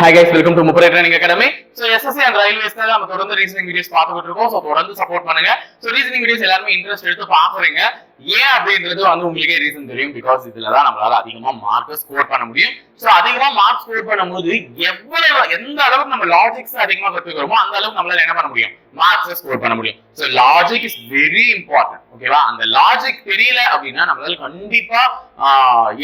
Hi guys welcome to Mupparai training academy so SSC and ரயில்வேஸ்ல நம்ம தொடர்ந்து reasoning videos பார்த்துக்கிட்டு இருக்கோம் ஸோ தொடர்ந்து சப்போர்ட் பண்ணுங்க. ஸோ ரீசனிங் வீடியோஸ் எல்லாருமே இன்ட்ரெஸ்ட் எடுத்து பாக்குறீங்க ஏன் அப்படின்றது வந்து உங்களுக்கே ரீசன் தெரியும். பிகாஸ் இதுல தான் நம்மளால அதிகமா மார்க் ஸ்கோர் பண்ண முடியும். ஸோ அதிகமா மார்க் ஸ்கோர் பண்ணும்போது எவ்வளவு எந்த அளவுக்கு நம்ம லாஜிக்ஸ் அதிகமா கத்துக்கிறோமோ அந்த அளவுக்கு நம்மளால என்ன பண்ண முடியும்? மார்க்ஸ் ஸ்கோர் பண்ண முடியும். So logic is very important ஓகேவா அந்த லாஜிக் தெரியல அப்படின்னா நம்மளால கண்டிப்பா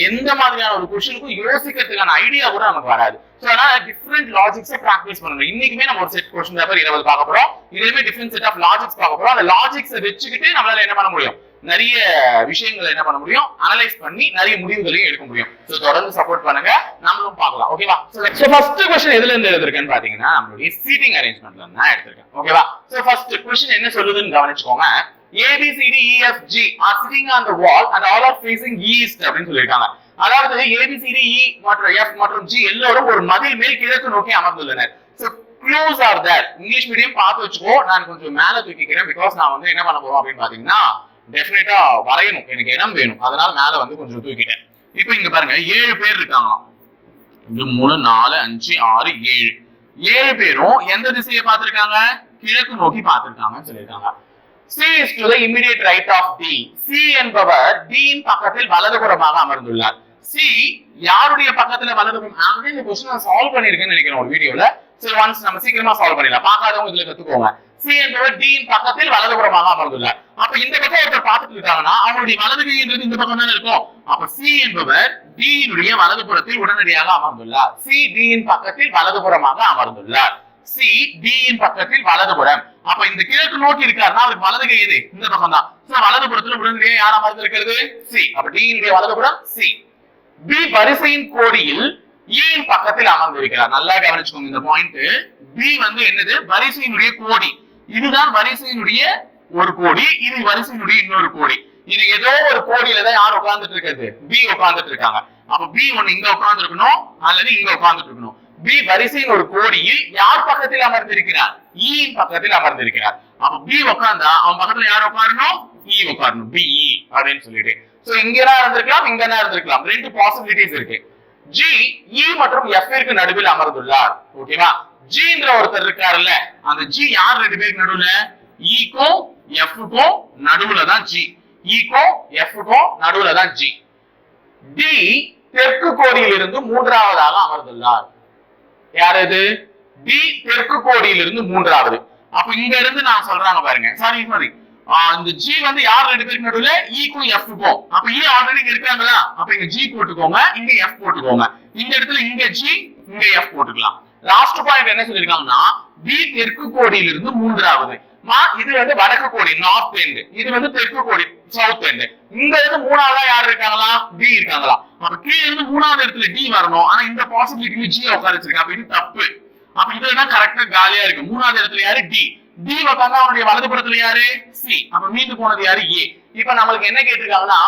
எந்த மாதிரியான ஒரு கொஸ்டினுக்கும் யோசிக்கிறதுக்கான ஐடியா கூட நமக்கு வராது. ஸோ டிஃப்ரெண்ட் லாஜிக்ஸை ப்ராக்டிஸ் பண்ணணும் இன்னைக்குமே நம்ம ஒரு செட் கொஸ்டின் பேப்பர் இருபது பார்க்க போறோம். இதுலயுமே டிஃப்ரெண்ட் செட் ஆஃப் லாஜிக்ஸ் பார்க்க போறோம். அந்த லாஜிக்ஸை வச்சுக்கிட்டு நம்மளால என்ன பண்ண முடியும்? நிறைய விஷயங்களை என்ன பண்ண முடியும்? அனலைஸ் பண்ணி நிறைய முடிவுகளையும் எடுக்க முடியும். ஸோ தொடர்ந்து சப்போர்ட் பண்ணுங்க. நம்மளும் பார்க்கலாம். ஓகேவா ஸோ ஃபர்ஸ்ட் கொஸ்டின் எதுல இருந்து எழுதிருக்கேன்னு பாத்தீங்கன்னா நம்மளுடைய சீட்டிங் அரேஞ்ச்மெண்ட்ல நான் தான் எடுத்திருக்கேன். ஓகேவா ஸோ ஃபர்ஸ்ட் கொஸ்டின் என்ன சொல்லுதுன்னு கவனிச்சுக்கோங்க. A B C D E F G are sitting on the wall and all are facing east அப்படின்னு சொல்லியிருக்காங்க. அதாவது A B C D E E e மற்றும் எஃப் மற்றும் ஜி எல்லோரும் ஒரு மதில் மேல் கிழக்கு நோக்கி அமர்ந்துள்ளனர். Clues are there English medium பார்த்து வச்சுக்கோ. நான் கொஞ்சம் மேல தூக்கிக்கிறேன். பிகாஸ் நான் வந்து என்ன பண்ண போறோம் அப்படின்னு பாத்தீங்கன்னா டெஃபினட்டா வரையணும். எனக்கு இடம் வேணும். அதனால மேல வந்து கொஞ்சம் தூக்கிட்டேன். இப்போ இங்க பாருங்க. ஏழு பேர் இருக்காங்க இது மூணு நாலு அஞ்சு ஆறு ஏழு. ஏழு பேரும் எந்த திசையை பார்த்திருக்காங்க? கிழக்கு நோக்கி பார்த்திருக்காங்கன்னு சொல்லியிருக்காங்க. C is to the immediate right of D C என்பவர் D பக்கத்தில் வலதுபுறமாக அமர்ந்துள்ளார். சி யாருடைய பக்கத்துல வலதுபுறம் ஆல்ரெடி இந்த கொஸ்டின் நான் சால்வ் பண்ணிருக்கேன்னு நினைக்கிறேன் ஒரு வீடியோல சரி ஒன்ஸ் நம்ம சீக்கிரமா சால்வ் பண்ணிடலாம். பார்க்காதவங்க இதுல கத்துக்கோங்க. சி என்பவர் D பக்கத்தில் வலதுபுறமாக அமர்ந்துள்ள அப்ப இந்த பக்கம் ஒருத்தர் பார்த்துட்டு இருக்காங்கன்னா அவங்களுடைய வலது கைன்றது இந்த பக்கம் தானே இருக்கும்? அப்ப சி என்பவர் டியினுடைய வலது வலதுபுறத்தில் உடனடியாக அமர்ந்துள்ளார். சி டியின் பக்கத்தில் வலதுபுறமாக அமர்ந்துள்ளார். சி டி இன் பக்கத்தில் வலதுபுறம். அப்ப இந்த கிழக்கு நோக்கி இருக்காருன்னா அவருக்கு வலது கை எது? இந்த பக்கம் தான் வலது வலதுபுறத்துல உடனடியாக யார் அமர்ந்திருக்கிறது? சி அப்ப டியினுடைய இனுடைய வலதுபுறம் சி பி வரிசையின் கோடியில் e ஏன் பக்கத்தில் அமர்ந்திருக்கிறார். நல்லா கவனிச்சுக்கோங்க இந்த பாயிண்ட் பி வந்து என்னது? வரிசையினுடைய கோடி. இதுதான் வரிசையினுடைய ஒரு கோடி. இது வரிசையினுடைய இன்னொரு கோடி. இது ஏதோ ஒரு கோடியில தான் யார் உட்கார்ந்துட்டு இருக்கிறது? பி உட்கார்ந்துட்டு இருக்காங்க. அப்ப பி ஒண்ணு இங்க உட்கார்ந்து இருக்கணும் அல்லது இங்க உட்கார்ந்துட்டு இருக்கணும். பி வரிசையின் ஒரு கோடியில் யார் பக்கத்தில் அமர்ந்திருக்கிறார்? E பக்கத்தில் அமர்ந்திருக்கிறார். அப்ப பி உட்கார்ந்தா அவன் பக்கத்துல யார் உட்காரணும்? இ உட்காரணும். பி e அப்படின்னு சொல்லிட்டு. சோ இங்கனா இருந்திருக்கலாம் இங்கனா இருந்திருக்கலாம். ரெண்டு பாசிபிலிட்டிஸ் இருக்கு. ஜி இ e மற்றும் எஃப் நடுவில் அமர்ந்துள்ளார். ஓகேவா ஜின்ற ஒருத்தர் இருக்காருல்ல அந்த ஜி யார் ரெண்டு பேருக்கு நடுவுல? E ஈக்கும் எஃப்க்கும் நடுவுல தான் ஜி ஈக்கும் e எஃப்க்கும் நடுவுல தான் ஜி டி தெற்கு கோடியில் இருந்து மூன்றாவதாக அமர்ந்துள்ளார். யார் இது? டி தெற்கு கோடியில் இருந்து மூன்றாவது. அப்ப இங்க இருந்து நான் சொல்றாங்க பாருங்க. சாரி சாரி இந்த ஜி வந்து யார் ரெண்டு பேருக்கு நடுவில்? ஈக்கும் e எஃப்க்கும் அப்ப e ஈ ஆல்ரெடி இங்க இருக்காங்களா அப்ப இங்க ஜி போட்டுக்கோங்க இங்க எஃப் போட்டுக்கோங்க. இந்த இடத்துல இங்க ஜி இங்க எஃப் போட்டுக்கலாம். லாஸ்ட் பாயிண்ட் என்ன சொல்லிருக்காங்கன்னா பி தெற்கு கோடியிலிருந்து மூன்றாவது. மா இது வந்து வடக்கு கோடி நார்த் எண்டு இது வந்து தெற்கு கோடி சவுத் எண்டு இங்க இருந்து மூணாவதா யார் இருக்காங்களா? டி இருக்காங்களா? அப்ப கீழ இருந்து மூணாவது இடத்துல டி வரணும். ஆனா இந்த பாசிபிலிட்டி ஜி உட்கார வச்சிருக்கேன். அப்ப இது தப்பு. அப்ப இதுதான் கரெக்டா காலியா இருக்கு. மூணாவது இடத்துல யாரு? டி டி உட்காந்தா அவனுடைய வலதுபுறத்துல யாரு? சி. அப்ப மீந்து போனது யாரு? ஏ. இப்ப நம்மளுக்கு என்ன கேட்டிருக்காங்கன்னா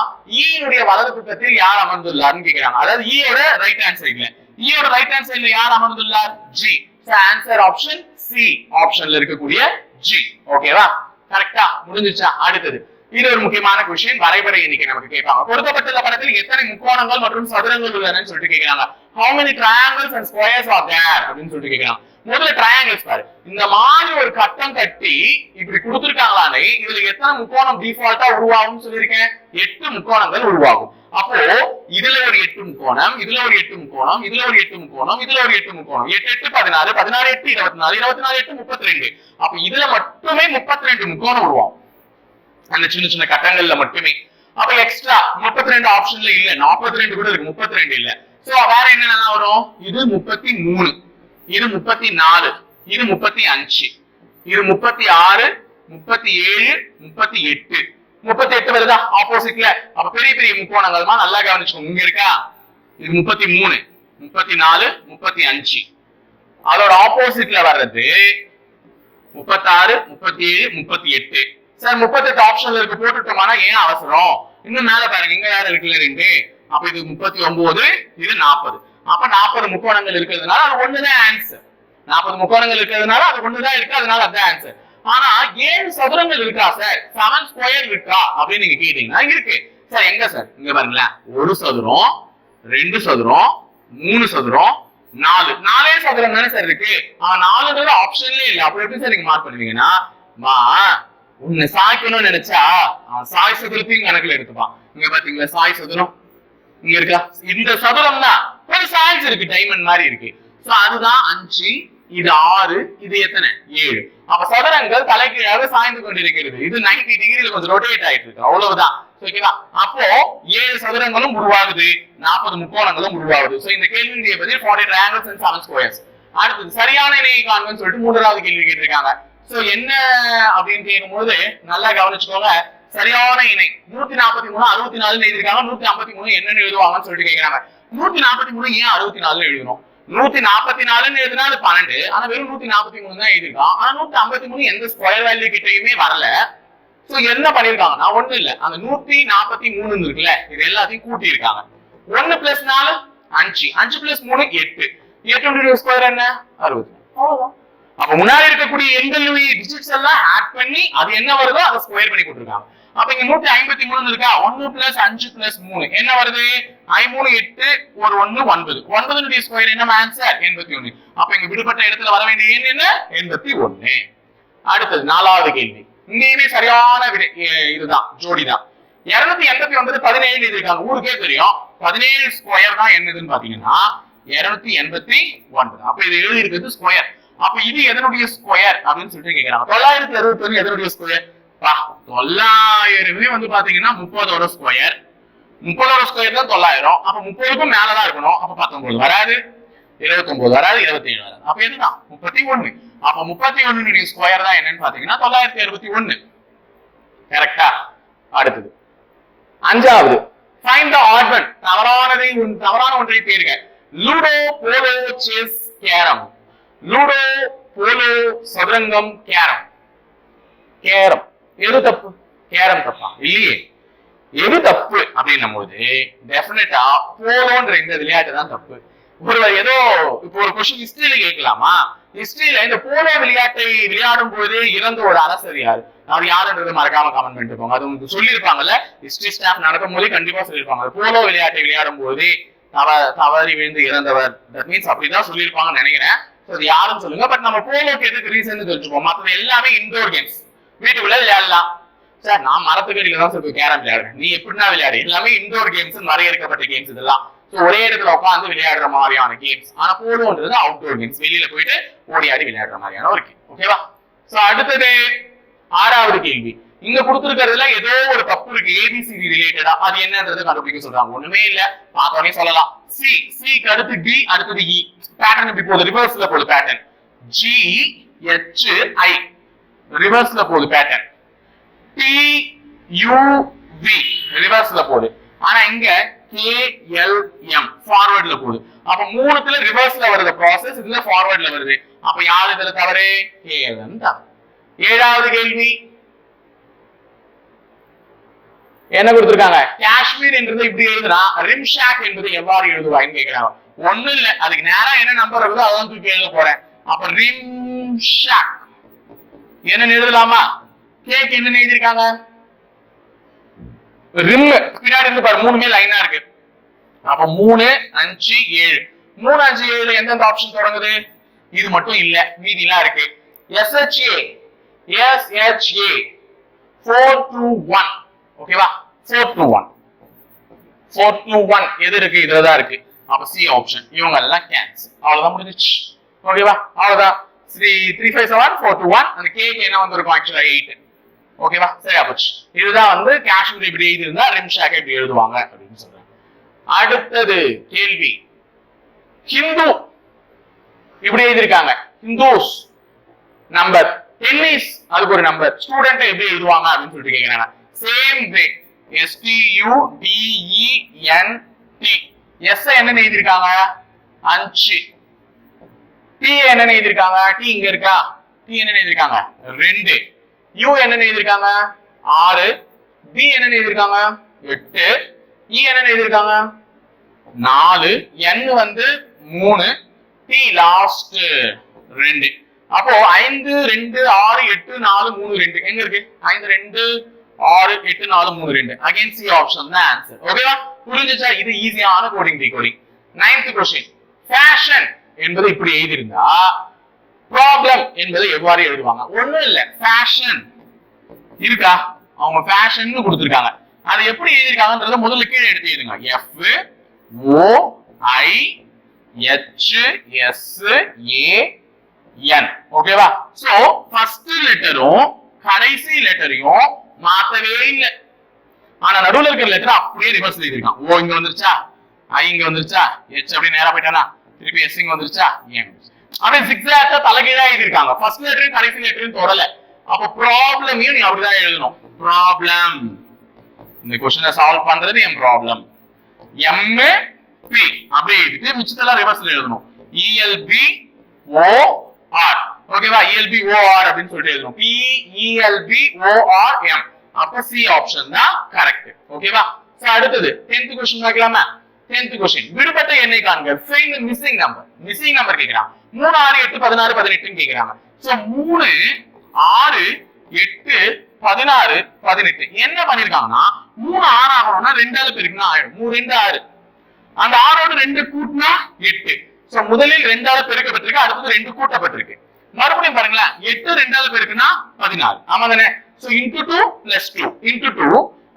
ஈனுடைய வலது பக்கத்தில் யார் அமர்ந்துள்ளார்னு கேக்குறாங்க. அதாவது ஈயோட ரைட் ஹேண்ட் சைடுல ஈயோட ரைட் ஹேண்ட் சைட்ல யார் அமர்ந்துள்ளார்? ஜி ஆன்சர் ஆப்ஷன் சி ஆப்ஷன்ல இருக்கக்கூடிய ஜி ஓகேவா கரெக்டா முடிஞ்சுச்சா? அடுத்தது. இது ஒரு முக்கியமான கொஸ்டின் வரைபட எண்ணிக்கை நமக்கு கேட்பாங்க. கொடுக்கப்பட்டுள்ள படத்தில் எத்தனை முக்கோணங்கள் மற்றும் சதுரங்கள் உள்ளன சொல்லிட்டு கேக்குறாங்க. How many triangles and squares are there அப்படின்னு சொல்லிட்டு கேக்குறாங்க. முதல்ல ட்ரையாங்கிள்ஸ் பாரு. இந்த மாதிரி ஒரு கட்டம் கட்டி இப்படி கொடுத்துருக்காங்களானே இதுல எத்தனை முக்கோணம் டிஃபால்ட்டா உருவாகும்னு சொல்லியிருக்கேன்? எட்டு முக்கோணங்கள் உருவாகும். அப்போ இதுல ஒரு எட்டு முக்கோணம் இதுல ஒரு எட்டு முக்கோணம் இதுல ஒரு எட்டு முக்கோணம் இதுல ஒரு எட்டு முக்கோணம். எட்டு எட்டு பதினாறு பதினாறு எட்டு இருபத்தி நாலு இருபத்தி நாலு எட்டு முப்பத்தி ரெண்டு அப்ப இதுல மட்டுமே முப்பத்தி ரெண்டு முக்கோணம் உருவாகும். அந்த சின்ன சின்ன கட்டங்கள்ல மட்டுமே. அப்ப எக்ஸ்ட்ரா முப்பத்தி ரெண்டு ஆப்ஷன்ல இல்ல. நாற்பத்தி ரெண்டு கூட இருக்கு முப்பத்தி ரெண்டு இல்ல. சோ வேற என்னென்னலாம் வரும்? இது முப்பத்தி மூணு. இது முப்பத்தி நாலு இது முப்பத்தி அஞ்சு இது முப்பத்தி ஆறு முப்பத்தி ஏழு முப்பத்தி எட்டு. முப்பத்தி எட்டு வருதா? ஆப்போசிட்ல அப்ப பெரிய பெரிய முக்கோணங்கள்மா நல்லா கவனிச்சுக்கோங்க இங்க இருக்கா? இது முப்பத்தி மூணு முப்பத்தி நாலு முப்பத்தி அஞ்சு. அதோட ஆப்போசிட்ல வர்றது முப்பத்தாறு முப்பத்தி ஏழு முப்பத்தி எட்டு. சார் முப்பத்தெட்டு ஆப்ஷன்ல இருக்கு போட்டுட்டோமானா ஏன் அவசரம்? இன்னும் மேல பாருங்க. இங்க யாரு இருக்குல்ல ரெண்டு. அப்ப இது முப்பத்தி ஒன்பது இது நாற்பது அப்ப நாற்பது முக்கோணங்கள் இருக்கிறதுனால அது ஒண்ணுதான் ஆன்சர் நாற்பது முக்கோணங்கள் இருக்கிறதுனால அது ஒண்ணுதான் இருக்கு அதனால அதான் ஆன்சர் ஆனா ஏழு சதுரங்கள் இருக்கா சார் செவன் ஸ்கொயர் இருக்கா? அப்படின்னு நீங்க கேட்டீங்கன்னா இருக்கு. சார் எங்க சார் இங்க பாருங்களேன். ஒரு சதுரம் ரெண்டு சதுரம் மூணு சதுரம் நாலு. நாலே சதுரம் தானே சார் இருக்கு. ஆஹ் நாலுன்றது ஆப்ஷன்லயே இல்லை. அப்ப எப்படி சார் நீங்க மார்க் பண்ணுவீங்கன்னா மா உன்னை சாய்க்கணும்னு நினைச்சா சாய் சதுரத்தையும் கணக்குல எடுத்துப்பான். இங்க பாத்தீங்களா சாய் சதுரம்? இங்க இருக்கா? இந்த சதுரம் தான் ஒரு சாய்ஸ் இருக்கு டைமண்ட் மாதிரி இருக்கு. சோ அதுதான் அஞ்சு இது ஆறு இது எத்தனை? ஏழு. அப்ப சதுரங்கள் தலைகீழாக சாய்ந்து கொண்டிருக்கிறது. இது நைன்டி டிகிரியில் கொஞ்சம் ரொட்டேட் ஆயிட்டு இருக்கு. அவ்வளவுதான். ஓகேவா அப்போ ஏழு சதுரங்களும் உருவாகுது நாற்பது முக்கோணங்களும் உருவாகுது. சோ இந்த கேள்வியுடைய பதில் forty triangles and seven squares அடுத்தது சரியான இணையை காண்பன்னு சொல்லிட்டு மூன்றாவது கேள்வி கேட்டிருக்காங்க. சோ என்ன அப்படின்னு கேட்கும்போது நல்லா கவனிச்சுக்கோங்க. சரியான இணை. நூத்தி நாற்பத்தி மூணு அறுபத்தி நாலு எழுதிருக்காங்க நூத்தி நாற்பத்தி மூணு என்னன்னு எழுதுவாங்கன்னு சொல்லிட்டு கேக்குறாங்க. நூத்தி நாற்பத்தி மூணு ஏன் அறுபத்தி நாலுன்னு எழுதணும்? நூத்தி நாற்பத்தி நாலுன்னு எழுதினா அது பன்னெண்டு. ஆனா வெறும் நூத்தி நாற்பத்தி மூணு தான் எழுதிருக்கான் ஆனா நூத்தி ஐம்பத்தி மூணு எந்த ஸ்கொயர் வேல்யூ கிட்டயுமே வரல. சோ என்ன பண்ணிருக்காங்கன்னா ஒண்ணு இல்ல. அந்த நூத்தி நாற்பத்தி மூணு இருக்குல்ல இது எல்லாத்தையும் கூட்டி இருக்காங்க ஒன்னு பிளஸ் நாலு அஞ்சு. அஞ்சு பிளஸ் மூணு எட்டு. எட்டு ஸ்கொயர் என்ன? அறுபது. அவ்வளவுதான். அப்ப முன்னாடி இருக்கக்கூடிய எண்கள் டிஜிட்ஸ் எல்லாம் ஆட் பண்ணி அது என்ன வருதோ அதை ஸ்கொயர் பண்ணி கொடுத்துருக்காங்க அப்ப இங்க நூத்தி ஐம்பத்தி மூணு இருக்கா? ஒன்னு பிளஸ் அஞ்சு பிளஸ் மூணு. என்ன வருது? ஐ மூணு எட்டு ஒரு ஒண்ணு ஒன்பது. ஒன்பதுனுடைய ஸ்கொயர் என்ன ஆன்சர் எண்பத்தி ஒண்ணு. அப்ப இங்க விடுபட்ட இடத்துல வர வேண்டிய எண் என்ன? எண்பத்தி ஒண்ணு. அடுத்தது நாலாவது கேள்வி. இங்கேயுமே சரியான விடை இதுதான் ஜோடிதான். இருநூத்தி எண்பத்தி ஒன்பது பதினேழு இருக்காங்க. ஊருக்கே தெரியும். பதினேழு ஸ்கொயர் தான் என்னதுன்னு பாத்தீங்கன்னா இருநூத்தி எண்பத்தி ஒன்பது. அப்ப இது எழுதி இருக்கிறது ஸ்கொயர் அப்ப இது எதனுடைய ஸ்கொயர் அப்படின்னு சொல்லிட்டு கேட்கிறாங்க தொள்ளாயிரத்தி அறுபத்தி ஒன்று எதனுடைய ஸ்கொயர் தொள்ளாயிரமே வந்து பாத்தீங்கன்னா முப்பதோட ஸ்கொயர் முப்பதோட ஸ்கொயர் தான் தொள்ளாயிரம். அப்ப முப்பதுக்கும் மேலதான் இருக்கணும். அப்ப பத்தொன்பது வராது. இருபத்தி ஒன்பது வராது இருபத்தி ஏழு வராது. அப்ப என்னதான்? முப்பத்தி ஒண்ணு. அப்ப முப்பத்தி ஒண்ணுடைய ஸ்கொயர் தான் என்னன்னு பாத்தீங்கன்னா தொள்ளாயிரத்தி அறுபத்தி ஒண்ணு. கரெக்டா அடுத்தது. அஞ்சாவது. ஃபைண்ட் த ஆர்பன் தவறானதை தவறான ஒன்றை பேருங்க ludo polo chess carrom ludo polo சதுரங்கம் கேரம் கேரம் எது தப்பு? கேரம் தப்பா? இல்லையே. எது தப்பு? அப்படின்னும் போது டெஃபினட்டா போலோன்ற இந்த விளையாட்டு தான் தப்பு. ஒருவர் ஏதோ இப்போ ஒரு கொஸ்டின் ஹிஸ்டரியில கேட்கலாமா? ஹிஸ்டரியில இந்த போலோ விளையாட்டை விளையாடும் போது இறந்த ஒரு அரசர் யாரு? அவர் யாருன்றது மறக்காம கமெண்ட் பண்ணிட்டு போங்க. அது உங்களுக்கு சொல்லியிருப்பாங்கல்ல? ஹிஸ்டரி ஸ்டாஃப் நடக்கும் போதே கண்டிப்பா சொல்லியிருப்பாங்க. போலோ விளையாட்டை விளையாடும் போது தவ தவறி விழுந்து இறந்தவர். தட் மீன்ஸ் அப்படிதான் சொல்லியிருப்பாங்கன்னு நினைக்கிறேன். அது யாருன்னு சொல்லுங்க. பட் நம்ம போலோக்கு எதுக்கு ரீசன் தெரிஞ்சுப்போம். மற்றது எல்லாமே இன்டோர் கேம்ஸ் வீட்டுக்குள்ள விளையாடலாம். சார் நான் மரத்துக்கடியில தான் சார் கேரம் விளையாடுறேன். நீ எப்படின்னா விளையாடு? எல்லாமே இன்டோர் கேம்ஸ் வரையறுக்கப்பட்ட கேம்ஸ் இதெல்லாம். ஒரே இடத்துல உட்காந்து விளையாடுற மாதிரியான கேம்ஸ் ஆனா போலோன்றது அவுட்டோர் கேம்ஸ் வெளியில போயிட்டு ஓடி ஆடி விளையாடுற மாதிரியான ஒரு கேம் ஓகேவா சோ அடுத்தது ஆறாவது கேள்வி. இங்க கொடுத்திருக்கிறதுல ஏதோ ஒரு தப்பு இருக்கு. ஏபிசிடி ரிலேட்டடா அது என்னன்றது கண்டுபிடிக்க சொல்றாங்க. ஒண்ணுமே இல்ல. பார்த்தோன்னே சொல்லலாம். சி சிக்கு அடுத்து டி அடுத்தது இ பேட்டர்ன் போகுது ரிவர்ஸ்ல போகுது பேட்டர்ன் ஜி எச் ஐ ரிவர்ஸ்ல போகுது பேட்டர்ன் டி யூ வி ரிவர்ஸ்ல போகுது ஆனா இங்க கே எல் எம் ஃபார்வர்ட்ல போகுது அப்ப மூணுத்துல ரிவர்ஸ்ல வருது ப்ராசஸ் இதுல ஃபார்வர்ட்ல வருது. அப்ப யார் இதுல தவறு? கே எல் எம் தான். ஏழாவது கேள்வி. என்ன கொடுத்திருக்காங்க? காஷ்மீர் என்றது இப்படி எழுதுனா ரிம்ஷாக் என்பது எவ்வாறு எழுதுவாங்கன்னு கேட்கிறாங்க ஒண்ணும் இல்ல. அதுக்கு நேரா என்ன நம்பர் இருக்குதோ அதான் தூக்கி எழுத போறேன். அப்ப ரிம்ஷாக் என்ன எழுதலாமா? கேக் என்ன எழுதிருக்காங்க ரிம் பின்னாடி இருந்து பாரு மூணுமே லைனா இருக்கு. அப்ப மூணு அஞ்சு ஏழு. மூணு அஞ்சு ஏழு எந்தெந்த ஆப்ஷன் தொடங்குது? இது மட்டும் இல்ல மீதி எல்லாம் இருக்கு S H A S H A four two one ஓகேவா four two one four two one எது இருக்கு? இதுல தான் இருக்கு. அப்ப சி ஆப்ஷன் இவங்க எல்லாம் கேன்சல் அவ்வளவுதான் முடிஞ்சிச்சு. ஓகேவா அவ்வளவுதான். Three three five seven four two one அந்த கேக்கு என்ன வந்திருக்கும் ஆக்சுவலா எயிட் ஓகேவா சரியா போச்சு. இதுதான் வந்து காஷ்மீர் இப்படி எழுதியிருந்தா ரிம்ஷாக் இப்படி எழுதுவாங்க அப்படின்னு சொல்றாங்க. அடுத்தது கேள்வி. ஹிந்து இப்படி எழுதியிருக்காங்க. ஹிந்துஸ் நம்பர் டென்னிஸ் அதுக்கு ஒரு நம்பர் ஸ்டூடெண்ட் எப்படி எழுதுவாங்க அப்படின்னு சொல்லிட்டு கேக்குறாங்க. Same way S T T S என்ன எழுதியிருக்காங்க? அஞ்சு. டி என்ன எழுதியிருக்காங்க? டி இங்க இருக்கா? டி என்ன எழுதியிருக்காங்க? ரெண்டு. யூ என்ன எழுதியிருக்காங்க? ஆறு. பி என்ன எழுதியிருக்காங்க? எட்டு. E இ என்ன எழுதியிருக்காங்க? நாலு. என் வந்து மூணு. டி லாஸ்ட் ரெண்டு. அப்போ ஐந்து ரெண்டு ஆறு எட்டு நாலு மூணு ரெண்டு. எங்க இருக்கு? ஐந்து ரெண்டு ஆறு எட்டு நாலு மூணு ரெண்டு. அகைன் சி ஆப்ஷன் தான் ஆன்சர் ஓகேவா புரிஞ்சுச்சா? இது ஈஸியான coding D coding ninth question fashion என்பதை இப்படி எழுதியிருந்தா ப்ராப்ளம் என்பதை எவ்வாறு எழுதுவாங்க? ஒண்ணும் இல்ல. ஃபேஷன் இருக்கா? அவங்க ஃபேஷன் கொடுத்துருக்காங்க. அது எப்படி எழுதியிருக்காங்கன்றத முதல்ல கீழே எடுத்து எழுதுங்க. F O I H S A N ஓகேவா சோ ஃபர்ஸ்ட் லெட்டரும் கடைசி லெட்டரையும் மாத்தவே இல்லை. ஆனா நடுவுல இருக்கிற லெட்டர் அப்படியே ரிவர்ஸ் எழுதிருக்கான் ஓ இங்க வந்துருச்சா? ஐ இங்க வந்துருச்சா? எச் அப்படி நேரா போயிட்டானா? திருப்பி எஸ்ஸிங் இங்க வந்துருச்சா? ஆனா சிக்ஸ் சிக்ஸாக்க தலைகீழா எழுதிருக்காங்க ஃபர்ஸ்ட் லெட்டரும் கடைசி லெட்டரும் தொடல. அப்ப ப்ராப்ளமையும் நீ அப்படிதான் எழுதணும். ப்ராப்ளம் இந்த கொஸ்டினை சால்வ் பண்றது என் ப்ராப்ளம் எம் பி அப்படியே எழுதிட்டு மிச்சத்தெல்லாம் ரிவர்ஸ்ல எழுதணும். இஎல்பி ஓ ஆர் ஓகேவா இஎல்பி ஓ ஆர் அப்படின்னு சொல்லிட்டு எழுதணும். B E L P O R M அப்ப சி ஆப்ஷன் தான் கரெக்ட் ஓகேவா சோ அடுத்தது 10th கொஸ்டின் பார்க்கலாமா? 10th கொஸ்டின் விடுபட்ட எண்ணை காண்க find missing number missing number கேக்குறான் 3 6 8 16 18 கேக்குறாங்க சோ 3 6 8 16 18 என்ன பண்ணிருக்காங்கன்னா 3 6 ஆகணும்னா ரெண்டாவது பெருக்குனா ஆயிடும். 3 2 6 அந்த ஆறோட ரெண்டு கூட்டினா எட்டு. சோ முதலில் ரெண்டால பெருக்கப்பட்டிருக்கு அடுத்தது ரெண்டு கூட்டப்பட்டிருக்கு. மறுபடியும் பாருங்களேன். எட்டு ரெண்டால பெருக்குன்னா பதினாறு. ஆமா தானே? So into two plus two into two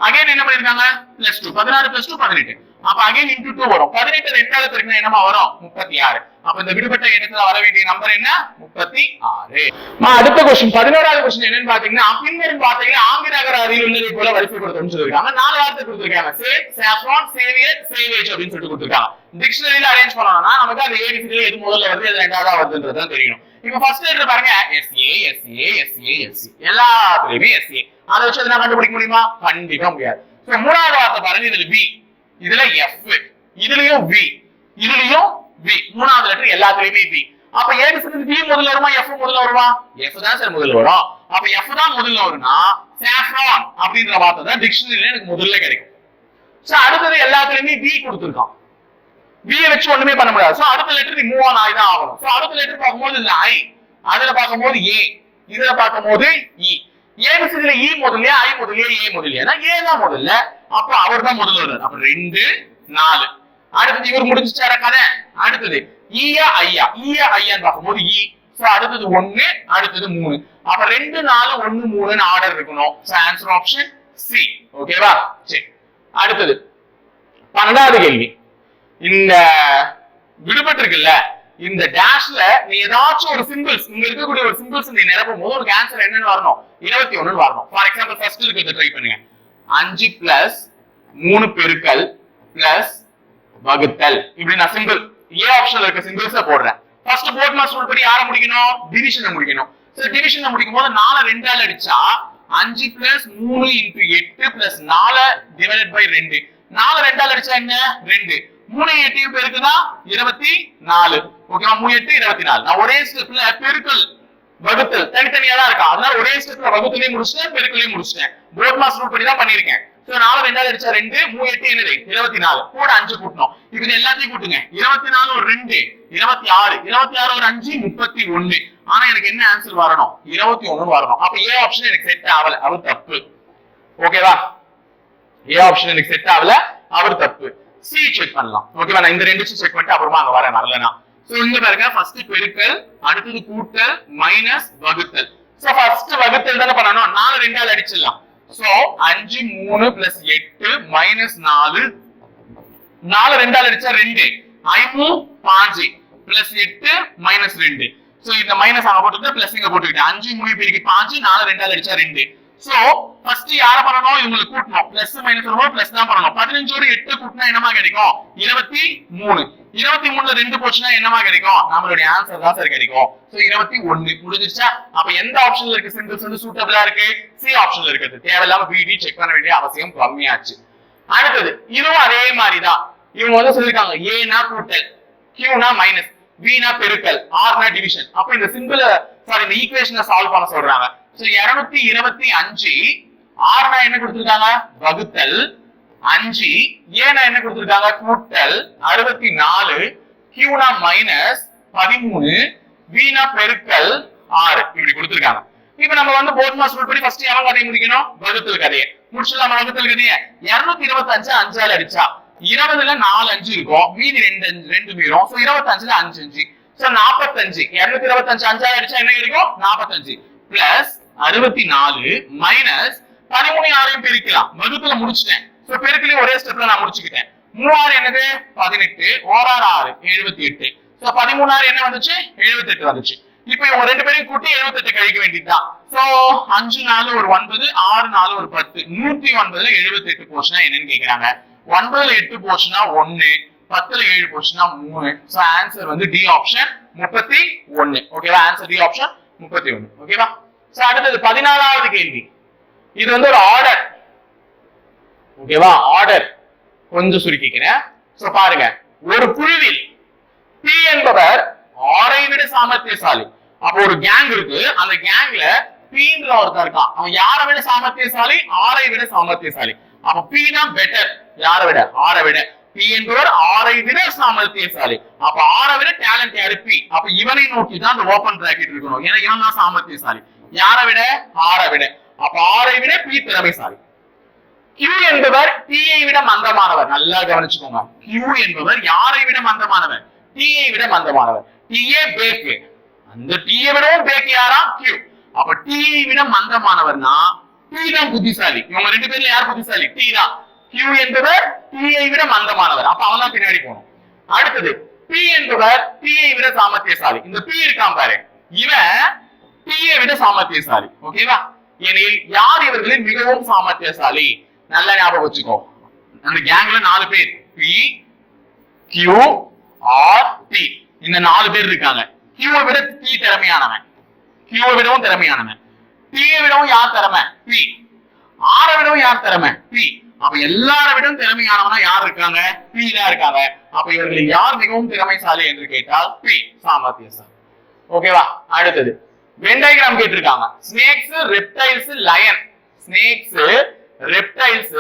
again என்ன பண்ணிருக்காங்க? பிளஸ் டூ பதினாறு பிளஸ் டூ பதினெட்டு. அப்ப அகைன் இன்டூ டூ வரும். பதினெட்டு ரெண்டாவது என்னமா வரும்? முப்பத்தி ஆறு அப்ப இந்த விடுபட்ட இடத்துல வர வேண்டிய நம்பர் என்ன? முப்பத்தி ஆறு அடுத்த கொஸ்டின் பதினோராவது கொஸ்டின் என்னன்னு பாத்தீங்கன்னா பின்வரும் வார்த்தைகளை ஆங்கில அருகில் உள்ளதை போல வரிசைப்படுத்தணும்னு சொல்லிருக்காங்க நாலு வார்த்தை கொடுத்திருக்காங்க. சேவ் சாஃப்ரான் சேவியர் சேவேஜ் அப்படின்னு சொல்லிட்டு கொடுத்திருக்காங்க. டிக்ஷனரியில அரேஞ்ச் பண்ணோம்னா நமக்கு அந்த ஏபிசில எது முதல்ல வருது எது ரெண்டாவதா வருதுன்றது தான் இப்ப ஃபர்ஸ்ட் லெட்டர் பாருங்க. S A S A S A S C எல்லாத்துலயுமே எஸ்ஏ அதை வச்சு அதை கண்டுபிடிக்க முடியுமா? கண்டிப்பா முடியாது. மூணாவது வார்த்தை பாருங்க இதுல பி இதுல எஃப் இதுலயும் வி இதுலயும் வி மூணாவது லெட்டர் எல்லாத்துலயுமே வி அப்ப ஏபிசில பி முதல்ல வருமா எஃப் முதல்ல வருமா? எஃப் தான் சார் முதல்ல வரும். அப்ப எஃப் தான் முதல்ல வரும்னா சாஃப்ரான் அப்படின்ற வார்த்தை தான் டிக்ஷனரியில எனக்கு முதல்ல கிடைக்கும். சோ அடுத்தது எல்லாத்துலயுமே வி கொடுத்துருக்கான். வி வச்சு ஒண்ணுமே பண்ண முடியாது. சோ அடுத்த லெட்டர் மூவ் ஆன் ஆகி தான் ஆகணும். சோ அடுத்த லெட்டர் பார்க்கும்போது இந்த ஐ அதுல பார்க்கும்போது ஏ இதுல பார்க்கும்போது e. இ ஏபிசில இ e முதல்ல ஐ முதல்ல ஏ முதல்ல ஏ தான் முதல்ல. அப்ப அவர் தான் முதல்ல வருது அப்ப ரெண்டு நாலு. அடுத்தது இவர் முடிஞ்சுச்சார கதை? அடுத்தது ஈயா ஐயா. ஈயா ஐயான்னு பார்க்கும்போது இ சோ அடுத்தது ஒண்ணு அடுத்தது மூணு. அப்ப ரெண்டு நாலு ஒண்ணு மூணுன்னு ஆர்டர் இருக்கணும். சோ ஆன்சர் ஆப்ஷன் சி ஓகேவா சரி. அடுத்தது பன்னெண்டாவது கேள்வி. இந்த விடுபட்டு இருக்குல்ல இந்த டேஷ்ல நீ ஏதாச்சும் ஒரு சிம்பிள்ஸ் இங்க இருக்கக்கூடிய ஒரு சிம்பிள்ஸ் நீ நிரப்பும் போது உனக்கு ஆன்சர் என்னன்னு வரணும். இருபத்தி ஒண்ணுன்னு வரணும். ஃபார் எக்ஸாம்பிள் ஃபர்ஸ்ட் இருக்கிறத ட்ரை பண்ணுங்க. அஞ்சு பிளஸ் மூணு பெருக்கல் பிளஸ் வகுத்தல். இப்படி நான் சிம்பிள் ஏ ஆப்ஷன்ல இருக்க சிம்பிள்ஸ போடுறேன். ஃபர்ஸ்ட் போர்ட் மாஸ்டர் படி யாரை முடிக்கணும்? டிவிஷனை முடிக்கணும். சரி டிவிஷனை முடிக்கும் போது நாலு ரெண்டால் அடிச்சா அஞ்சு பிளஸ் மூணு இன்டூ எட்டு பிளஸ் நாலு டிவைடட் பை ரெண்டு. நாலு ரெண்டால் அடிச்சா என்ன? ரெண்டு. மூணு எட்டு பெருக்குனா இருபத்தி நாலு. ஓகேவா மூணு எட்டு இருபத்தி நாலு. நான் ஒரே ஸ்டெப்ல பெருக்கல் வகுத்தல் தனித்தனியா தான் இருக்கா. அதனால ஒரே ஸ்டெப்ல வகுத்தலையும் முடிச்சிட்டேன் பெருக்கலையும் முடிச்சிட்டேன். போர்ட் மாஸ்டர் பண்ணி தான் பண்ணிருக்கேன் சோ நாலு ரெண்டாவது அடிச்சா ரெண்டு மூணு எட்டு என்னது? இருபத்தி நாலு கூட அஞ்சு கூட்டணும். இப்ப இது எல்லாத்தையும் கூட்டுங்க. இருபத்தி நாலு ஒரு ரெண்டு இருபத்தி ஆறு இருபத்தி ஆறு ஒரு அஞ்சு முப்பத்தி ஒண்ணு ஆனா எனக்கு என்ன ஆன்சர் வரணும்? இருபத்தி ஒண்ணு வரணும். அப்ப ஏ ஆப்ஷன் எனக்கு செட் ஆகல. அவர் தப்பு. ஓகேவா ஏ ஆப்ஷன் எனக்கு செட் ஆகல. அவர் தப்பு. சி செக் பண்ணலாம். ஓகேவா நான் இந்த ரெண்டு செக் பண்ணிட்டு அப்புறமா அங்க வரேன் வரலனா சோ இங்க பாருங்க. ஃபர்ஸ்ட் பெருக்கல் அடுத்தது கூட்டல் மைனஸ் வகுத்தல். சோ ஃபர்ஸ்ட் வகுத்தல் தானே பண்ணணும். நாலு ரெண்டால் அடிச்சிடலாம். சோ அஞ்சு மூணு பிளஸ் எட்டு மைனஸ் நாலு. நாலு ரெண்டால் அடிச்சா ரெண்டு. ஐமு பாஞ்சு. பிளஸ் எட்டு மைனஸ் ரெண்டு. சோ இந்த மைனஸ் அங்க போட்டுட்டு பிளஸ் இங்க போட்டுக்கிட்டேன். அஞ்சு மூணு பெருக்கி பாஞ்சு நாலு ரெண்டால் அடிச்சா ரெண்டு. சோ ஃபர்ஸ்ட் யார பண்ணணும்? இவங்களுக்கு கூட்டணும். பிளஸ் மைனஸ் வரும் பிளஸ் தான் பண்ணணும். பதினஞ்சோடு எட்டு கூட்டினா என்னமா கிடைக்கும்? இருபத்தி மூணு. இருபத்தி மூணுல ரெண்டு போச்சுன்னா என்னமா கிடைக்கும்? நம்மளுடைய ஆன்சர் தான் சார் கிடைக்கும். சோ இருபத்தி ஒண்ணு. முடிஞ்சிருச்சா? அப்ப எந்த ஆப்ஷன்ல இருக்கு? சிங்கிள்ஸ் வந்து சூட்டபிளா இருக்கு? சி ஆப்ஷன்ல இருக்குது. தேவையில்லாம பிடி செக் பண்ண வேண்டிய அவசியம் கம்மியாச்சு. அடுத்தது இதுவும் அதே மாதிரிதான். இவங்க வந்து சொல்லிருக்காங்க ஏனா கூட்டல் கியூனா மைனஸ் வீணா பெருக்கல் ஆர்னா டிவிஷன் அப்ப இந்த சிம்பிள சாரி இந்த ஈக்குவேஷனை சால்வ் பண்ண சொல்றாங்க. சோ இருநூத்தி இருபத்தி அஞ்சு ஆர்னா என்ன கொடுத்திருக்காங்க? வகுத்தல். அஞ்சு ஏனா என்ன கொடுத்திருக்காங்க? கூட்டல். அறுபத்தி நாலு கியூனா மைனஸ் பதிமூணு வீணா பெருக்கல் ஆறு. இப்படி கொடுத்திருக்காங்க. இப்ப நம்ம வந்து போர்ட் மாஸ்டர் படி ஃபர்ஸ்ட் எவன் கதையை முடிக்கணும்? வகுத்தல் கதையை. முடிச்சிடலாமா வகுத்தல் கதையை? இருநூத்தி இருபத்தி அஞ்சு அஞ்சால அடிச்சா. இருபதுல நாலு அஞ்சு இருக்கும். மீதி ரெண்டு அஞ்சு ரெண்டு மீறும் சோ இருபத்தி அஞ்சுல அஞ்சு அஞ்சு. சோ நாற்பத்தஞ்சு இருநூத்தி இருபத்தஞ்சு அஞ்சா அடிச்சா என்ன கிடைக்கும் நாற்பத்தஞ்சு பிளஸ் அறுபத்தி நாலு மைனஸ் பதிமூணு யாரையும் பிரிக்கலாம். வகுப்புல முடிச்சிட்டேன். சோ பெருக்கலையும் ஒரே ஸ்டெப்ல நான் முடிச்சுக்கிட்டேன். மூவாறு என்னது? பதினெட்டு. ஓராறு ஆறு. எழுபத்தி எட்டு சோ பதிமூணாறு என்ன வந்துச்சு? எழுபத்தி எட்டு வந்துச்சு. இப்போ இவங்க ரெண்டு பேரையும் கூட்டி எழுபத்தி எட்டு கழிக்க வேண்டியதுதான் சோ அஞ்சு நாலு ஒரு ஒன்பது ஆறு நாலு ஒரு பத்து. நூத்தி ஒன்பதுல எழுபத்தி எட்டு போர்ஷனா என்னன்னு கேக்குறாங்க. ஒன்பதுல எட்டு போச்சுன்னா ஒன்னு பத்துல ஏழு போச்சுன்னா மூணு. சோ ஆன்சர் வந்து டி ஆப்ஷன் முப்பத்தி ஒன்னு ஓகேவா ஆன்சர் டி ஆப்ஷன் முப்பத்தி ஒன்னு ஓகேவா சோ அடுத்தது பதினாலாவது கேள்வி. இது வந்து ஒரு ஆர்டர் ஓகேவா ஆர்டர் கொஞ்சம் சுருக்கிக்கிறேன். சோ பாருங்க. ஒரு குழுவில் பி என்பவர் ஆரை விட சாமர்த்தியசாலி. அப்போ ஒரு கேங் இருக்கு. அந்த கேங்ல பீன்ற ஒருத்தர் இருக்கான் அவன் யாரை விட சாமர்த்தியசாலி? ஆரை விட சாமர்த்தியசாலி. அப்ப பி தான் பெட்டர் யாரை விட? ஆரை விட. பி என்பவர் ஆரை விட சாமர்த்தியசாலி. அப்ப ஆரை விட டேலண்ட் யாரு? பி அப்ப இவனை நோக்கி தான் அந்த ஓபன் பிராக்கெட் இருக்கணும். ஏன்னா இவன் தான் சாமர்த்தியசாலி. யாரை விட? ஆரை விட. அப்ப ஆரை விட பி திறமைசாலி. கியூ என்பவர் T விட மந்தமானவர். நல்லா கவனிச்சுக்கோங்க. கியூ என்பவர் யாரை விட மந்தமானவர்? T விட மந்தமானவர். டிஏ ஏ பேக்கு அந்த டிஏ விடவும் பேக்கு யாரா? கியூ அப்ப T விட மந்தமானவர்னா டி தான் புத்திசாலி. இவங்க ரெண்டு பேர்ல யார் புத்திசாலி? டி தான். கியூ என்பவர் டியை விட மந்தமானவர். அப்ப அவன் தான் பின்னாடி போகணும். அடுத்தது பி என்பவர் T ஐ விட சாமர்த்தியசாலி. இந்த பி இருக்கான் பாரு. இவன் டியை விட சாமர்த்தியசாலி. ஓகேவா எனில் யார் இவர்களில் மிகவும் சாமர்த்தியசாலி? நல்லா ஞாபகம் வச்சுக்கோ. அந்த கேங்ல நாலு பேர். பி கியூ ஆர் டி இந்த நாலு பேர் இருக்காங்க. கியூவை விட டி திறமையானவன். கியூவை விடவும் திறமையானவன். தீய விடவும் யார் திறமை? பி. ஆற விடவும் யார் திறமை? பி. அப்ப எல்லார விடம் திறமையானவனா யார் இருக்காங்க? பி தான் இருக்காங்க. அப்ப இவர்கள் யார் மிகவும் திறமைசாலி என்று கேட்டால் பி. சாமர்த்தியசாலி ஓகேவா அடுத்தது. வெண்டைகிராம் கேட்டிருக்காங்க. Snakes reptiles lion snakes reptiles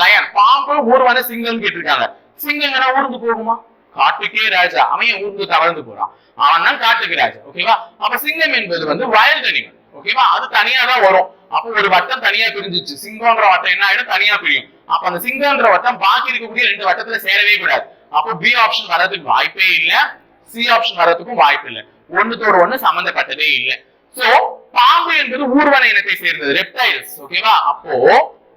lion பாம்பு ஊர்வன சிங்கம் கேட்டிருக்காங்க. சிங்கம்னா ஊர்ந்து போகுமா? காட்டுக்கே ராஜா. அவன் ஊர்ந்து தவழ்ந்து போறான். அவன் தான் காட்டுக்கு ராஜா. ஓகேவா அப்ப சிங்கம் என்பது வந்து வயல் அனிமல் ஓகேவா அது தனியா தான் வரும். அப்ப ஒரு வட்டம் தனியா பிரிஞ்சிச்சு. சிங்கம்ன்ற வட்டம் என்ன ஆயிடும்? தனியா பிரியும். அப்ப அந்த சிங்கம்ன்ற வட்டம் பாக்கி இருக்கக்கூடிய ரெண்டு வட்டத்துல சேரவே கூடாது. அப்போ பி ஆப்ஷன் வர்றதுக்கு வாய்ப்பே இல்ல. சி ஆப்ஷன் வர்றதுக்கும் வாய்ப்பு இல்ல. ஒண்ணுத்தோட ஒண்ணு சம்பந்தப்பட்டதே இல்ல. சோ பாம்பு என்பது ஊர்வன இனத்தை சேர்ந்தது ரெப்டைல்ஸ் ஓகேவா அப்போ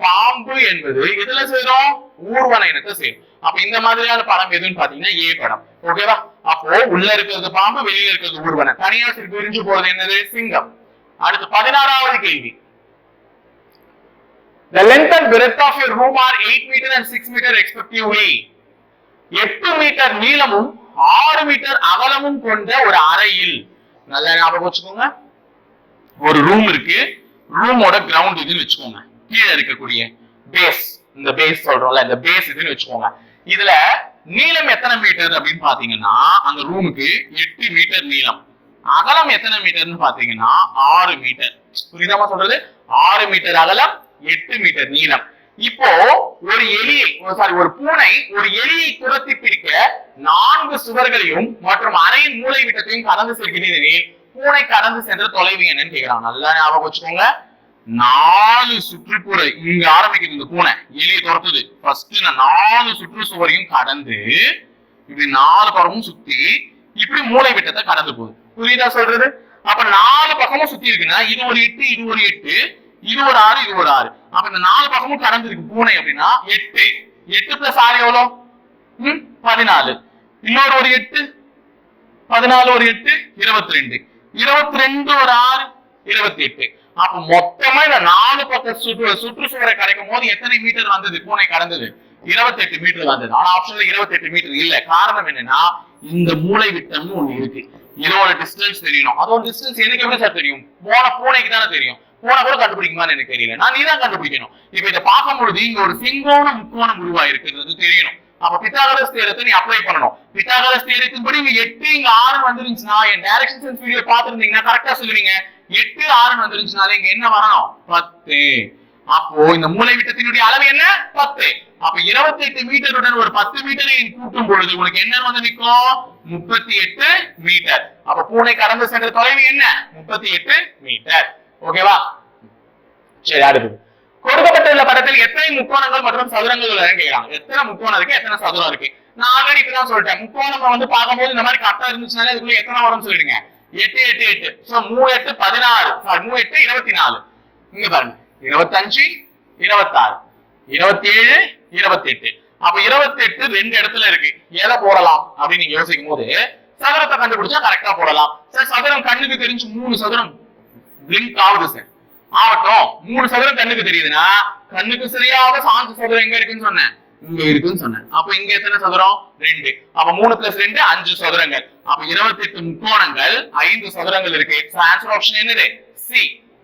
பாம்பு என்பது எதுல சேரும்? ஊர்வன இனத்தை சேரும். அப்ப இந்த மாதிரியான படம் எதுன்னு பாத்தீங்கன்னா ஏ படம். ஓகேவா அப்போ உள்ள இருக்கிறது பாம்பு வெளியில இருக்கிறது ஊர்வன. தனியா பிரிஞ்சு போறது என்னது? சிங்கம். அடுத்து பதினாறாவது கேள்வி. The length and breadth of your room are 8 meter and 6 meter respectively. எட்டு மீட்டர் நீளமும் ஆறு மீட்டர் அகலமும் கொண்ட ஒரு அறையில். நல்லா ஞாபகம் வச்சுக்கோங்க. ஒரு ரூம் இருக்கு. ரூமோட கிரவுண்ட் இதுன்னு வச்சுக்கோங்க. கீழே இருக்கக்கூடிய பேஸ் இந்த பேஸ் சொல்றோம்ல இந்த பேஸ் இதுன்னு வச்சுக்கோங்க. இதுல நீளம் எத்தனை மீட்டர் அப்படின்னு பாத்தீங்கன்னா அந்த ரூமுக்கு எட்டு மீட்டர் நீளம். அகலம் எத்தனை மீட்டர்னு பாத்தீங்கன்னா ஆறு மீட்டர். புரியுதாமா சொல்றது? ஆறு மீட்டர் அகலம் எட்டு மீட்டர் நீளம். இப்போ ஒரு எலியை சாரி ஒரு பூனை ஒரு எலியை துரத்தி பிடிக்க நான்கு சுவர்களையும் மற்றும் அறையின் மூளை விட்டத்தையும் கடந்து செல்கிறீர்கள் பூனை கடந்து சென்ற தொலைவு என்னன்னு கேக்குறாங்க நல்லா ஞாபகம் வச்சுக்கோங்க. நாலு சுற்றுப்புற இங்க ஆரம்பிக்குது இந்த பூனை. எலியை துரத்துது. ஃபர்ஸ்ட் நான் நாலு சுற்றுச்சுவரையும் கடந்து இப்படி நாலு பரமும் சுத்தி இப்படி மூளை விட்டத்தை கடந்து போகுது. புரியுதா சொல்றது? அப்ப நாலு பக்கமும் சுத்தி இருக்குன்னா இது ஒரு எட்டு இது ஒரு எட்டு இது ஒரு ஆறு இது ஒரு ஆறு. அப்ப இந்த நாலு பக்கமும் கடந்து இருக்கு பூனை அப்படின்னா எட்டு. எட்டு பிளஸ் ஆறு எவ்வளோ? ம் பதினாலு. இன்னொரு ஒரு எட்டு? பதினாலு ஒரு எட்டு இருபத்தி ரெண்டு இருபத்தி ரெண்டு ஒரு ஆறு இருபத்தி எட்டு அப்ப மொத்தமா இந்த நாலு பக்கம் சுற்று சுற்றுச்சுவரை கிடைக்கும் போது எத்தனை மீட்டர் வந்தது? பூனை கடந்தது. இருபத்தி எட்டு மீட்டர் வந்தது. ஆனா ஆப்ஷன்ல இருபத்தி எட்டு மீட்டர் இல்ல. காரணம் என்னன்னா இந்த மூளை விட்டம்னு ஒண்ணு இருக்கு. இதோட டிஸ்டன்ஸ் தெரியணும் அதோட டிஸ்டன்ஸ் எனக்கு எப்படி சார் தெரியும்? போன பூனைக்கு தானே தெரியும். பூனை கூட கண்டுபிடிக்குமான்னு எனக்கு தெரியல. நான் நீ தான் கண்டுபிடிக்கணும். இப்ப இதை பார்க்கும் பொழுது இங்க ஒரு சிங்கோண முக்கோணம் உருவாயிருக்குன்றது தெரியணும். அப்ப பித்தாகரஸ் தேரத்தை நீ அப்ளை பண்ணணும். பித்தாகரஸ் தேரத்தின்படி இங்க எட்டு இங்க ஆறு வந்துருந்துச்சுன்னா என் டைரக்ஷன் சென்ஸ் வீடியோ பாத்துருந்தீங்கன்னா கரெக்டா சொல்லுவீங்க. எட்டு ஆறு வந்துருந்துச்சுனால இங்க என்ன வரணும்? பத்து. அப்போ இந்த மூளை விட்டத்தினுடைய அளவு என்ன? பத்து. அப்ப இருபத்தி எட்டு மீட்டருடன் ஒரு பத்து மீட்டரை கூட்டும் பொழுது உனக்கு என்ன வந்து நிற்கும்? முப்பத்தி எட்டு மீட்டர் அப்ப பூனை கடந்து சென்ற தொலைவு என்ன? முப்பத்தி எட்டு மீட்டர் ஓகேவா சரி அடுத்தது கொடுக்கப்பட்டுள்ள படத்தில் எத்தனை முக்கோணங்கள் மற்றும் சதுரங்கள் உள்ளன கேட்கிறாங்க எத்தனை முக்கோணம் இருக்கு? எத்தனை சதுரம் இருக்கு? நான் ஆல்ரெடி இப்பதான் சொல்லிட்டேன். முக்கோணம் வந்து பார்க்கும்போது இந்த மாதிரி கரெக்டா இருந்துச்சுனாலே அதுக்குள்ள எத்தனை வரும்னு சொல்லிடுங்க. எட்டு எட்டு எட்டு. சோ மூணு எட்டு பதினாறு. சாரி மூணு எட்டு இருபத்தி நாலு. இங்க பாருங்க. இருபத்தஞ்சு இருபத்தாறு. இருபத்தி ஏழு இருபத்தி எட்டு அப்ப இருபத்தி எட்டு ரெண்டு இடத்துல இருக்கு. எதை போடலாம்? அப்படின்னு நீங்க யோசிக்கும் போது சதுரத்தை கண்டுபிடிச்சா கரெக்டா போடலாம். சார் சதுரம் கண்ணுக்கு தெரிஞ்சு மூணு சதுரம் லிங்க் ஆகுது சார் ஆகட்டும் மூணு சதுரம் கண்ணுக்கு தெரியுதுன்னா கண்ணுக்கு சரியாக சாஞ்ச சதுரம் எங்க இருக்குன்னு சொன்னேன். இங்க இருக்குன்னு சொன்னேன். அப்ப இங்க எத்தனை சதுரம்? ரெண்டு. அப்ப மூணு பிளஸ் ரெண்டு அஞ்சு சதுரங்கள். அப்ப இருபத்தி எட்டு முக்கோணங்கள் ஐந்து சதுரங்கள் இருக்கு. ஆன்சர் ஆப்ஷன் என்னது? சி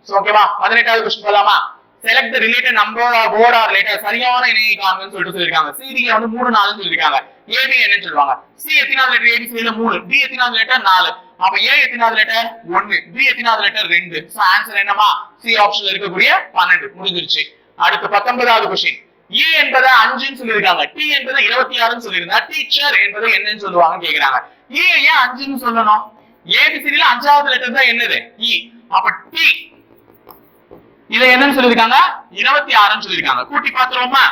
ஓகேவா பதினெட்டாவது கொஸ்டின் போலாமா? Select the related number or word or letter சரியான இணையை காண்புன்னு சொல்லிட்டு சொல்லிருக்காங்க சிடிய வந்து மூணு நாள்னு சொல்லிருக்காங்க ஏபி என்னன்னு சொல்லுவாங்க. சி எத்தினாவது லெட்டர் ஏபிசில e, மூணு. பி எத்தினாவது லெட்டர் நாலு. அப்ப ஏ எத்தினாவது லெட்டர் ஒன்னு பி எத்தினாவது லெட்டர் ரெண்டு. சோ ஆன்சர் என்னமா சி ஆப்ஷன்ல இருக்கக்கூடிய பன்னெண்டு. முடிஞ்சிருச்சு. அடுத்து பத்தொன்பதாவது கொஸ்டின் ஏ என்பதை அஞ்சுன்னு சொல்லியிருக்காங்க. டி என்பதை இருபத்தி ஆறுன்னு சொல்லியிருந்தா டீச்சர் என்பது என்னன்னு சொல்லுவாங்க கேக்குறாங்க. E ஏ ஏன் அஞ்சுன்னு சொல்லணும்? ஏபிசிடில அஞ்சாவது லெட்டர் தான் என்னது? இ அப்ப டி இதை என்னன்னு சொல்லிருக்காங்க இருபத்தி ஆறுன்னு சொல்லிருக்காங்க கூட்டி பாத்துருவோமா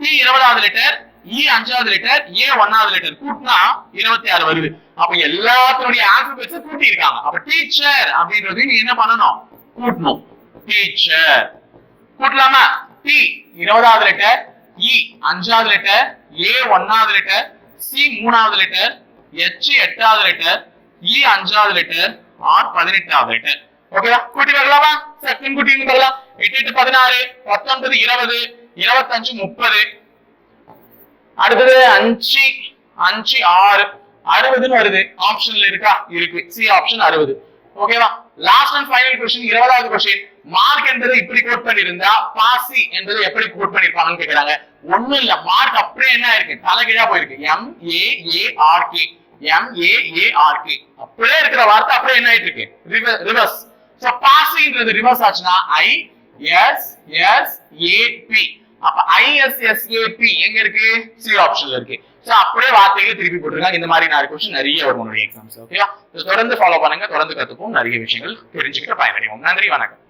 டி இருபதாவது லிட்டர் இ e அஞ்சாவது லிட்டர் ஏ ஒன்னாவது லிட்டர் கூட்டினா இருபத்தி ஆறு வருது. அப்ப எல்லாத்தினுடைய ஆல்பபெட்ஸ் கூட்டி இருக்காங்க அப்ப டீச்சர் அப்படின்றது நீ என்ன பண்ணணும்? கூட்டணும். டீச்சர் கூட்டலாமா? டி இருபதாவது லிட்டர் இ e அஞ்சாவது லிட்டர் ஏ ஒன்னாவது லிட்டர் சி மூணாவது லிட்டர் எச் எட்டாவது லிட்டர் இ e அஞ்சாவது லிட்டர் ஆர் பதினெட்டாவது லிட்டர் ஓகேவா? கூட்டி வரலாமா? சட்டம் கூட்டி வரலாம். எட்டு எட்டு பதினாறு பத்தொன்பது இருபது இருபத்தஞ்சு முப்பது. அடுத்தது அஞ்சு அஞ்சு ஆறு. அறுபதுன்னு வருது. ஆப்ஷன்ல இருக்கா? இருக்கு. சி ஆப்ஷன் அறுபது. ஓகேவா? லாஸ்ட் அண்ட் ஃபைனல் கொஸ்டின் இருபதாவது கொஸ்டின் மார்க் என்பது இப்படி கோட் பண்ணிருந்தா பாசி என்பது எப்படி கோட் பண்ணிருப்பாங்கன்னு கேக்குறாங்க. ஒண்ணும் இல்ல. மார்க் அப்படியே என்ன இருக்கு தலைகீழா போயிருக்கு. M A A R K M A A R K அப்படியே இருக்கிற வார்த்தை அப்படியே என்ன ஆயிட்டு இருக்கு? ரிவர்ஸ் சோ பாசிங்கிறது ரிவர்ஸ் ஆச்சுன்னா I S S A B B அப்ப ஐஎஸ்எஸ்ஏபி எங்க இருக்கு? சி ஆப்ஷன்ல இருக்கு. சோ அப்படியே வார்த்தைகளை திருப்பி போட்டிருக்காங்க இந்த மாதிரி நிறைய கொஸ்டின் நிறைய வரும் உங்களுடைய எக்ஸாம்ஸ் ஓகேவா தொடர்ந்து ஃபாலோ பண்ணுங்க. தொடர்ந்து கத்துப்போம் நிறைய விஷயங்கள் தெரிஞ்சுக்கிட்டு பயனடைவோம். நன்றி. வணக்கம்.